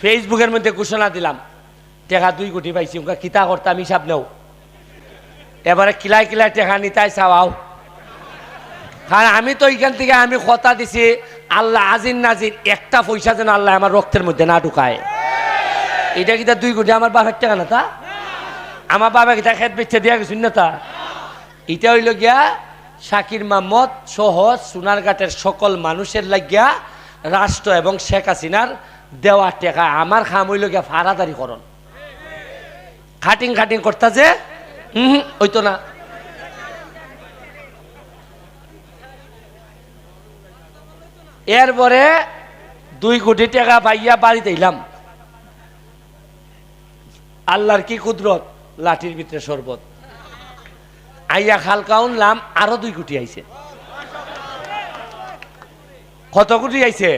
ফেসবুকের মধ্যে ঘোষণা দিলাম। টেকা দুই কোটি পাইছি উনকা কিতা করতাম হিসাব নেও এবারে কিলাই কিলাই টেকা নিতাই চাওয়াও কারণ আমি তো এইখান থেকে আমি কথা দিছি, আল্লাহ আজির নাজির একটা পয়সা যেন আল্লাহ আমার রক্তের মধ্যে না ঢুকায়। এটা কিতা দুই কোটি আমার বাপের টাকা না তা? আমার বাবা কিতা খেত বেচে দিয়া গেছিল না তা? এটা হইল গিয়া শাকির মাহমদ সহ সোনারঘাটের সকল মানুষের লাগিয়া রাষ্ট্র এবং শেখ হাসিনার দেওয়া টেকা, আমার খাম হইল গিয়া ফাড়াদারি করন খাটিং খাটিং করতা যে, হুম ওইতো না। এরপরে দুই কোটি টাকা পাইয়া বাড়িতে এলাম। আল্লাহর কি কুদরত? লাঠির ভিতরে শরবত। আইয়া খালকা উনলাম আরও দুই কোটি আইছে। কত কোটি আইছে?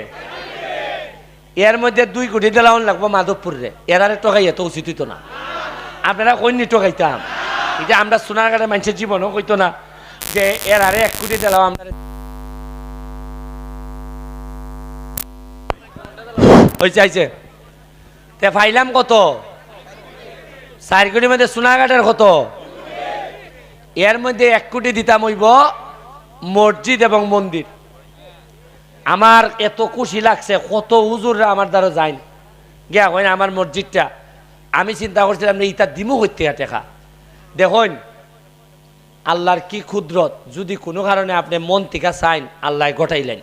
এর মধ্যে দুই কোটি দিলাম লাগবো মাধবপুরে এরারে টকাইয়া তো উচিত হইতো না। আপনারা কইনি টকাইতাম। এটা আমরা সোনারঘাটের মানুষের জীবনও কইতো না যে এরারে এক কোটি দিলাম আমরা। হয়েছে আইছে তে ফাইলাম কত? চার কোটির মধ্যে সোনাঘাটের কত? এর মধ্যে এক কোটি দিতাম হইব মসজিদ এবং মন্দির। আমার এত খুশি লাগছে, কত হুজুররা আমার দ্বারা যাইন। গিয়া হয় না আমার মসজিদটা, আমি চিন্তা করছিলাম ইটা দিমু হইতে টেকা দেখুন আল্লাহর কি ক্ষুদ্রত যদি কোনো কারণে আপনি মন থেকে চাইন, আল্লাহ গটাইলেন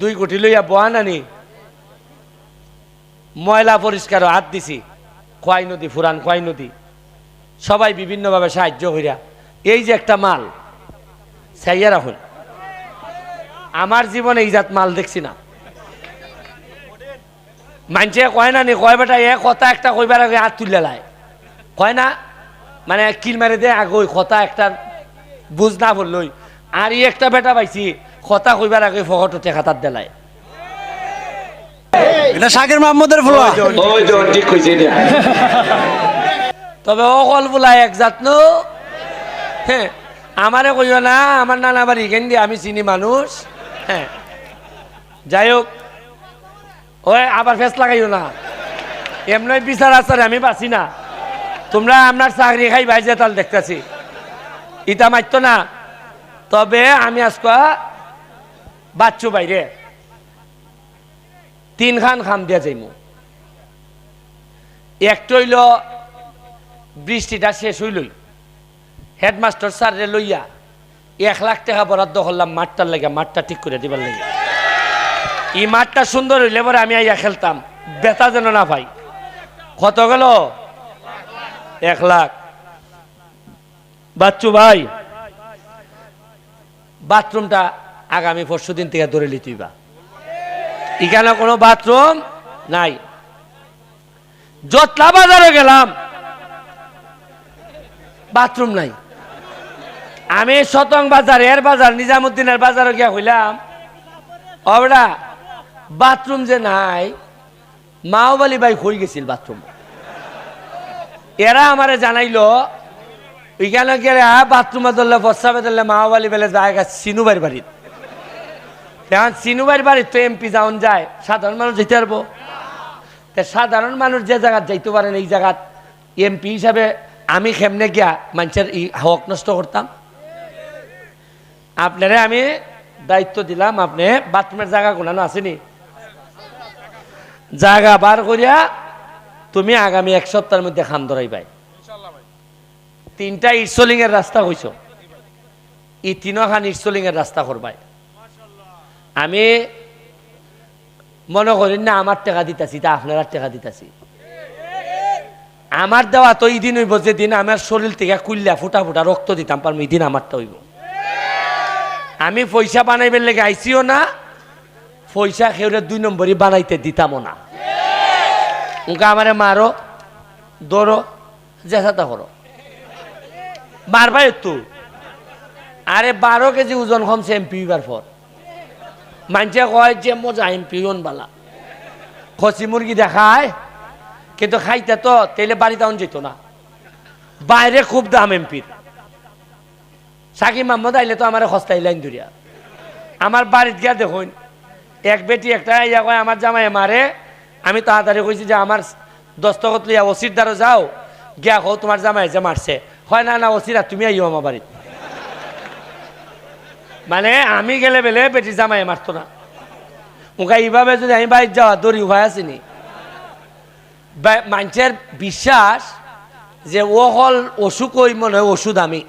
দুই কোটি লইয়া বয়া নানি, ময়লা পরিষ্কার হাত দিছি, খোয়াই নদী, ফুরান খোয়াই নদী। সবাই বিভিন্নভাবে সাহায্য হইয়া এই যে একটা মাল সাইয়া রাখুন। আমার জীবনে এই জাত মাল দেখছি না। মানছে কয় না নি কয় বেটা এ কথা একটা কইবার আগে হাত তুলে লাই। কয় না? মানে কিল মারে দে আগে ওই কথা একটা বুঝ না বললই। আর ই একটা বেটা পাইছি কথা কইবার আগে ফকটো টেকা তার দেলায় এটা শাকির মাহমুদের ফুলা ঠিক কইছে তবে অকল বোলা এক জাত নো। হ্যাঁ আমারে কইও না আমার নানা বাড়ি দিয়ে আমি চিনি মানুষ। হ্যাঁ। যাই হোক, ওই আবার ফেস লাগাইও না। এমনি বিচার আচারে আমি বাঁচি না। তোমরা আপনার চাকরি খাই বাইজে তাল দেখতেছি। ইটা মারতো না। তবে আমি আজকে বাচ্চু বাইরে তিন খান খাম দিয়া যাইমু। একটা হইল, বৃষ্টিটা শেষ হইলই। হেডমাস্টার স্যারে লইয়া এক লাখ টাকা বরাদ্দ করলাম মাঠটার লাগে, মাঠটা ঠিক করে দিবার লাগে। এই মাঠটা সুন্দর হইলে পরে আমি আইয়া খেলতাম। বেতা যেন না পাই। কত গেল? এক লাখ। বাচ্চু ভাই, বাথরুমটা আগামী পরশু দিন থেকে ধরে লিতুইবা এখানে কোনো বাথরুম নাই। জটলা বাজারে গেলাম। বাথরুম নাই। আমি শতং বাজার, এর বাজার, নিজামুদ্দিনের বাজারে গিয়া হইলাম অবড়া, বাথরুম যে নাই মাওবালি ভাই হয়ে গেছিল বাথরুম। এরা আমারে জানাইলো ওইখানে গেলে বাথরুমে ধরলে প্রস্রাবে ধরলে মাওবালি বেলে জায়গা সিনুবাইর বাড়ির এখন সিনুবাইর বাড়ির তো এমপি যাওন যায়, সাধারণ মানুষ যেতে পারব? সাধারণ মানুষ যে জায়গাত যাইতে পারেন এই জায়গাত এমপি হিসাবে আমি খেমনে গিয়া মানুষের এই হক নষ্ট করতাম? আপনারে আমি দায়িত্ব দিলাম আপনি বাথরুমের জায়গা কোনানো আসেনি। জায়গা বার করিয়া তুমি আগামী এক সপ্তাহের মধ্যে খাম ধরাই পাই তিনটা ইটসলিং এর রাস্তা হইছ এই তিনখান ইটসলিং এর রাস্তা করবাই আমি মনে করি না আমার টাকা দিতেছি তা আপনার টাকা দিতেছি। আমার দেওয়া তো এই দিন হইব যেদিন আমার শরীর থেকে কুল্লা ফুটা ফুটা রক্ত দিতাম পারব এই দিন আমারটা হইব। আমি পয়সা বানাইবার লেগে আইসিও না, পয়সা খেউরে দুই নম্বরই বানাইতে দিতামও না। উনকা আমারে মারো দৌড়ো জেসাতা করো মারবাই তো আরে বারো কেজি ওজন কমছে এমপি হইবার পর। মানুষে কয় যে মজা এমপি বালা। খসি মুরগি দেখায়, কিন্তু খাইতে তো তেলে বাড়িতে আন যেত না। বাইরে খুব দাম এমপির। সাকিব মাহমুদ আইলে তো আমার সস্তায় লাইন ধরিয়া। আমার বাড়িতে গিয়া দেখুন, এক বেটি, একটা ইয়া কয়, আমার জামাই মারে আমি তাড়াতাড়ি কইছি যে, আমার দস্তখত লিয়া ওসির দ্বারা যাও, গিয়া কও, তোমার জামাই যে মারছে। হয় না না, ওসিরা, তুমি আইও আমার বাড়িতে। মানে আমি গেলে বেলে বেটি জামাই মারতো না। মুখা এইভাবে যদি আমি বাইর যাওয়া, দড়ি উভয় আসিনি। মানুষের বিশ্বাস যে, ও হল অসুখ, ওই মনে হয় ওষুধ আমি।